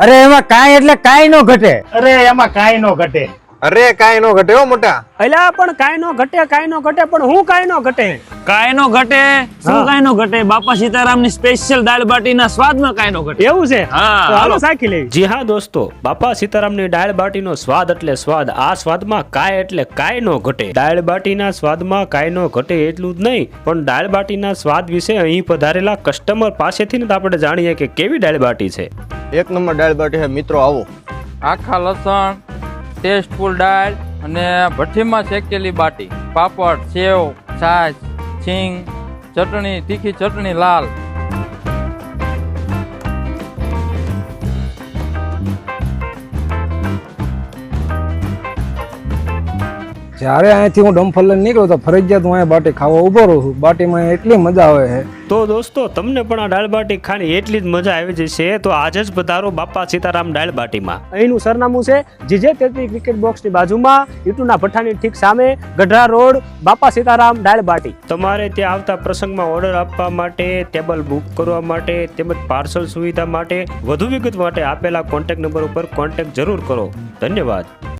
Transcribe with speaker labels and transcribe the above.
Speaker 1: અરે એમાં કાંઈ એટલે કાંઈ નો ઘટે
Speaker 2: અરે એમાં કાંઈ નો ઘટે
Speaker 3: અરે કાંઈ નો ઘટે હો મોટા
Speaker 4: અલ્યા પણ કાંઈ નો ઘટે કાંઈ નો ઘટે પણ હું કાંઈ નો ઘટે
Speaker 5: કાંઈ નો ઘટે શું કાંઈ નો ઘટે બાપા સીતારામની સ્પેશિયલ દાળ બાટીના સ્વાદમાં કાંઈ નો ઘટે
Speaker 4: એવું છે
Speaker 5: હા,
Speaker 4: હાલો
Speaker 5: હાલો.
Speaker 4: સાખી લઈ
Speaker 6: જી હા દોસ્તો બાપા સીતારામની દાળ બાટીનો સ્વાદ એટલે સ્વાદ આ સ્વાદમાં કાંઈ એટલે કાંઈ નો ઘટે દાળ બાટી ના સ્વાદમાં કાંઈ નો ઘટે એટલું જ નહીં પણ દાળ બાટી ના સ્વાદ વિશે અહીં પધારેલા કસ્ટમર પાસેથી ને આપણે જાણીએ કે કેવી દાળ બાટી છે
Speaker 3: એક નંબર દાળ બાટી છે. મિત્રો, આવો.
Speaker 7: આખા લસણ ટેસ્ટફુલ દાળ અને ભઠ્ઠીમાં શેકેલી બાટી. પાપડ, સેવ, છાશ, છીંગ, ચટણી, તીખી ચટણી લાલ.
Speaker 8: જ્યારે અહીંયાથી હું ડમફલન નીકળું તો ફરજિયાત હું અહીંયા બાટી ખાવા ઊભો રહું છું. બાટીમાં એટલી મજા આવે છે.
Speaker 6: તો દોસ્તો તમને પણ આ દાળ બાટી ખાની એટલી જ મજા આવી જશે. તો આજે જ પધારો બાપા સીતારામ દાળ બાટીમાં.
Speaker 4: અહીંનું સરનામું છે જીજે તેત્રી ક્રિકેટ બોક્સની બાજુમાં. યુટુના ભઠ્ઠાની ઠીક સામે ગઢરા રોડ બાપા સીતારામ દાળ બાટી.
Speaker 6: તમારે ત્યાં આવતા પ્રસંગમાં ઓર્ડર આપવા માટે ટેબલ બુક કરવા માટે તેમજ પાર્સલ સુવિધા માટે વધુ વિગત માટે આપેલા કોન્ટેક્ટ નંબર ઉપર કોન્ટેક્ટ જરૂર કરો. ધન્યવાદ.